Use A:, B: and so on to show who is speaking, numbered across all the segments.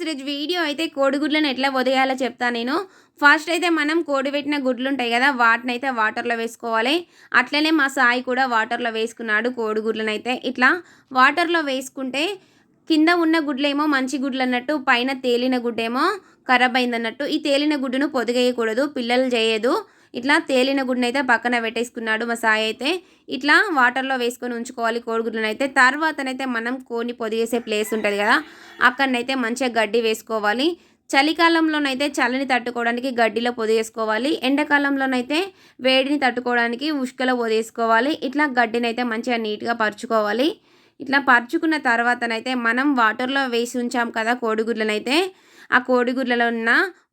A: Friends ఈరోజు video అయితే కోడిగుడ్లను ఎట్లా వదిలేయాలో చెప్తాను నేను. ఫస్ట్ అయితే మనం కోడి పెట్టిన గుడ్లు ఉంటాయి కదా వాటిని అయితే వాటర్లో వేసుకోవాలి. అట్లనే మా సాయి కూడా వాటర్లో వేసుకున్నాడు కోడిగుడ్లను అయితే ఇట్లా వాటర్లో వేసుకుంటే కింద ఉన్న గుడ్లేమో మంచి గుడ్లు అన్నట్టు పైన తేలిన గుడ్డేమో ఖరాబ్ అయిందన్నట్టు. ఈ తేలిన గుడ్డును పొదిగేయకూడదు పిల్లలు చేయదు. ఇట్లా తేలిన గుడ్డును అయితే పక్కన పెట్టేసుకున్నాడు మా సాయి అయితే. ఇట్లా వాటర్లో వేసుకొని ఉంచుకోవాలి కోడిగుడ్లను అయితే తర్వాతనైతే మనం కోని పొదిగేసే ప్లేస్ ఉంటుంది కదా అక్కడనైతే మంచిగా గడ్డి వేసుకోవాలి. చలికాలంలోనైతే చలిని తట్టుకోవడానికి గడ్డిలో పొదిగేసుకోవాలి. ఎండాకాలంలోనైతే వేడిని తట్టుకోవడానికి ఉష్కలో పొదేసుకోవాలి ఇట్లా గడ్డినైతే మంచిగా నీట్గా పరుచుకోవాలి. ఇట్లా పరుచుకున్న తర్వాతనైతే మనం వాటర్లో వేసి ఉంచాం కదా కోడిగుడ్లనైతే. ఆ కోడిగుడ్లలో ఉన్న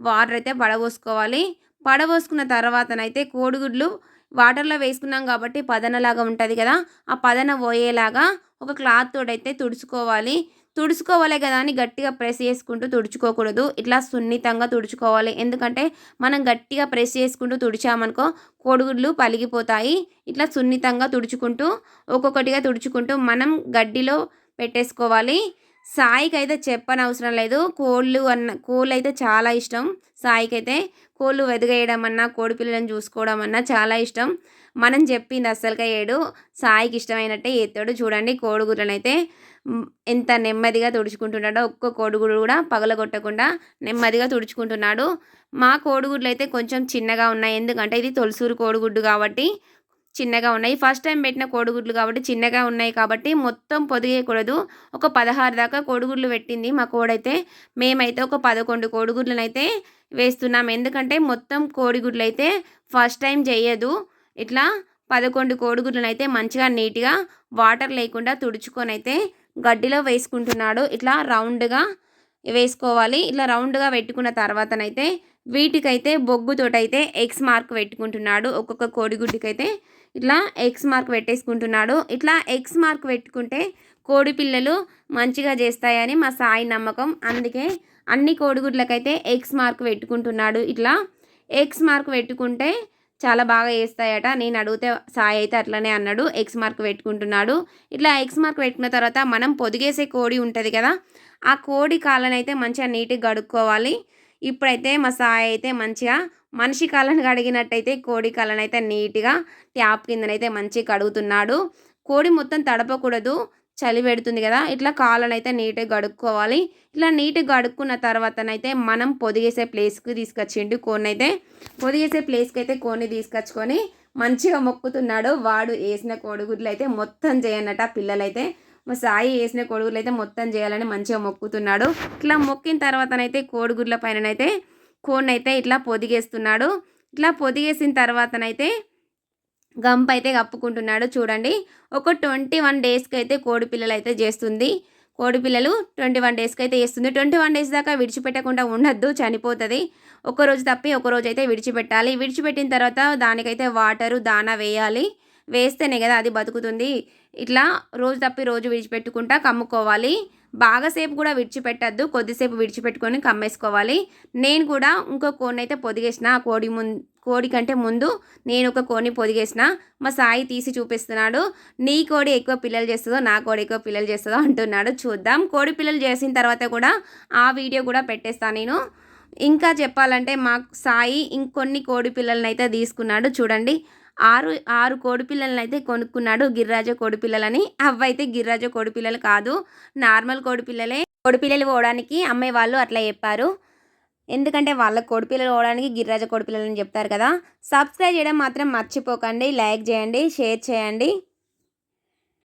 A: వాటర్ అయితే పడబోసుకోవాలి. పడబోసుకున్న తర్వాతనైతే కోడిగుడ్లు వాటర్లో వేసుకున్నాం కాబట్టి పదనలాగా ఉంటుంది కదా. ఆ పదన పోయేలాగా ఒక క్లాత్ తోడైతే తుడుచుకోవాలి. తుడుచుకోవాలి కదా అని గట్టిగా ప్రెస్ చేసుకుంటూ తుడుచుకోకూడదు. ఇట్లా సున్నితంగా తుడుచుకోవాలి. ఎందుకంటే మనం గట్టిగా ప్రెస్ చేసుకుంటూ తుడిచామనుకో కోడిగుడ్లు పలిగిపోతాయి. ఇట్లా సున్నితంగా తుడుచుకుంటూ ఒక్కొక్కటిగా తుడుచుకుంటూ మనం గడ్డిలో పెట్టేసుకోవాలి. సాయికి అయితే చెప్పనవసరం లేదు. కోళ్ళు అన్న కోళ్ళు అయితే చాలా ఇష్టం. సాయికి అయితే కోళ్ళు వెదగేయడం అన్నా కోడిపిల్లలను చూసుకోవడం అన్నా చాలా ఇష్టం. మనం చెప్పింది అస్సలుగా ఏడు. సాయికి ఇష్టమైనట్టే ఎత్తాడు చూడండి కోడిగుడ్లను అయితే ఎంత నెమ్మదిగా తుడుచుకుంటున్నాడో. ఒక్క కోడిగుడు కూడా పగలగొట్టకుండా నెమ్మదిగా తుడుచుకుంటున్నాడు. మా కోడిగుడ్లు అయితే కొంచెం చిన్నగా ఉన్నాయి. ఎందుకంటే ఇది తొలసూరు కోడిగుడ్డు కాబట్టి చిన్నగా ఉన్నాయి. ఫస్ట్ టైం పెట్టిన కోడిగుడ్లు కాబట్టి చిన్నగా ఉన్నాయి కాబట్టి మొత్తం పొదిగేయకూడదు. ఒక పదహారు దాకా కోడిగుడ్లు పెట్టింది మా కోడైతే. మేమైతే ఒక పదకొండు కోడిగుడ్లను అయితే వేస్తున్నాం. ఎందుకంటే మొత్తం కోడిగుడ్లు అయితే ఫస్ట్ టైం చేయదు. ఇట్లా పదకొండు కోడిగుడ్లను అయితే మంచిగా నీట్గా వాటర్ లేకుండా తుడుచుకొని అయితే గడ్డిలో వేసుకుంటున్నాడు. ఇట్లా రౌండ్గా వేసుకోవాలి. ఇట్లా రౌండ్గా పెట్టుకున్న తర్వాతనైతే వీటికైతే బొగ్గుతోటైతే ఎక్స్ మార్క్ పెట్టుకుంటున్నాడు. ఒక్కొక్క కోడిగుడ్డికైతే ఇట్లా ఎక్స్ మార్క్ పెట్టేసుకుంటున్నాడు. ఇట్లా ఎక్స్ మార్క్ పెట్టుకుంటే కోడి పిల్లలు మంచిగా చేస్తాయని మా సాయి నమ్మకం. అందుకే అన్ని కోడిగుడ్లకైతే ఎక్స్ మార్క్ పెట్టుకుంటున్నాడు. ఇట్లా ఎక్స్ మార్క్ పెట్టుకుంటే చాలా బాగా వేస్తాయట నేను అడిగితే సాయి అయితే అట్లనే అన్నాడు. ఎక్స్ మార్క్ పెట్టుకుంటున్నాడు. ఇట్లా ఎక్స్ మార్క్ పెట్టుకున్న తర్వాత మనం పొదిగేసే కోడి ఉంటుంది కదా ఆ కోడి కాళ్ళనైతే మంచిగా నీట్గా గడుక్కోవాలి. ఇప్పుడైతే మా సాయి అయితే మంచిగా మనిషి కళ్ళను కడిగినట్టయితే కోడి కళ్ళను అయితే నీట్గా ట్యాప్ కిందనైతే మంచిగా కడుగుతున్నాడు. కోడి మొత్తం తడపకూడదు చలి పెడుతుంది కదా ఇట్లా కాళ్ళను అయితే నీట్గా గడుక్కోవాలి ఇట్లా నీట్గా గడుక్కున్న తర్వాతనైతే మనం పొదిగేసే ప్లేస్కి తీసుకొచ్చిండు కోడిని అయితే పొదిగేసే ప్లేస్కి అయితే కోడిని తీసుకొచ్చుకొని మంచిగా మొక్కుతున్నాడు. వాడు వేసిన కోడిగుడ్లు అయితే మొత్తం చేయనట పిల్లలైతే. మా సాయి వేసిన కోడిగుడ్లు అయితే మొత్తం చేయాలని మంచిగా మొక్కుతున్నాడు. ఇట్లా మొక్కిన తర్వాతనైతే కోడిగుడ్ల పైననైతే కోడిని అయితే ఇట్లా పొదిగేస్తున్నాడు. ఇట్లా పొదిగేసిన తర్వాతనైతే గంప అయితే కప్పుకుంటున్నాడు. చూడండి ఒక ట్వంటీ వన్ డేస్కి అయితే కోడి పిల్లలు అయితే చేస్తుంది. కోడి పిల్లలు ట్వంటీ వన్ డేస్కి అయితే చేస్తుంది. ట్వంటీ వన్ డేస్ దాకా విడిచిపెట్టకుండా ఉండద్దు చనిపోతుంది. ఒక రోజు తప్పి ఒక రోజు అయితే విడిచిపెట్టాలి. విడిచిపెట్టిన తర్వాత దానికైతే వాటరు దానా వేయాలి. వేస్తేనే కదా అది బతుకుతుంది. ఇట్లా రోజు తప్పి రోజు విడిచిపెట్టుకుంటా కమ్ముకోవాలి. బాగాసేపు కూడా విడిచిపెట్టద్దు. కొద్దిసేపు విడిచిపెట్టుకొని కమ్మేసుకోవాలి. నేను కూడా ఇంకో కోడిని అయితే పొదిగేసిన. ఆ కోడి ముందు కోడి కంటే ముందు నేను ఒక కోడిని పొదిగేసిన. మా సాయి తీసి చూపిస్తున్నాడు. నీ కోడి ఎక్కువ పిల్లలు చేస్తుందో నా కోడి ఎక్కువ పిల్లలు చేస్తుందో అంటున్నాడు. చూద్దాం. కోడి పిల్లలు చేసిన తర్వాత కూడా ఆ వీడియో కూడా పెట్టేస్తాను నేను. ఇంకా చెప్పాలంటే మా సాయి ఇంకొన్ని కోడి పిల్లలని అయితే తీసుకున్నాడు. చూడండి. ఆరు ఆరు కోడిపిల్లలని అయితే కొనుక్కున్నాడు. గిరిరాజ కోడిపిల్లలని అవైతే గిరిరాజ కోడిపిల్లలు కాదు. నార్మల్ కోడిపిల్లలే కోడిపిల్లలు పోవడానికి అమ్మాయి వాళ్ళు అట్లా చెప్పారు. ఎందుకంటే వాళ్ళ కోడిపిల్లలు పోవడానికి గిరిరాజ కోడిపిల్లలని చెప్తారు కదా. సబ్స్క్రైబ్ చేయడం మాత్రం మర్చిపోకండి. లైక్ చేయండి. షేర్ చేయండి.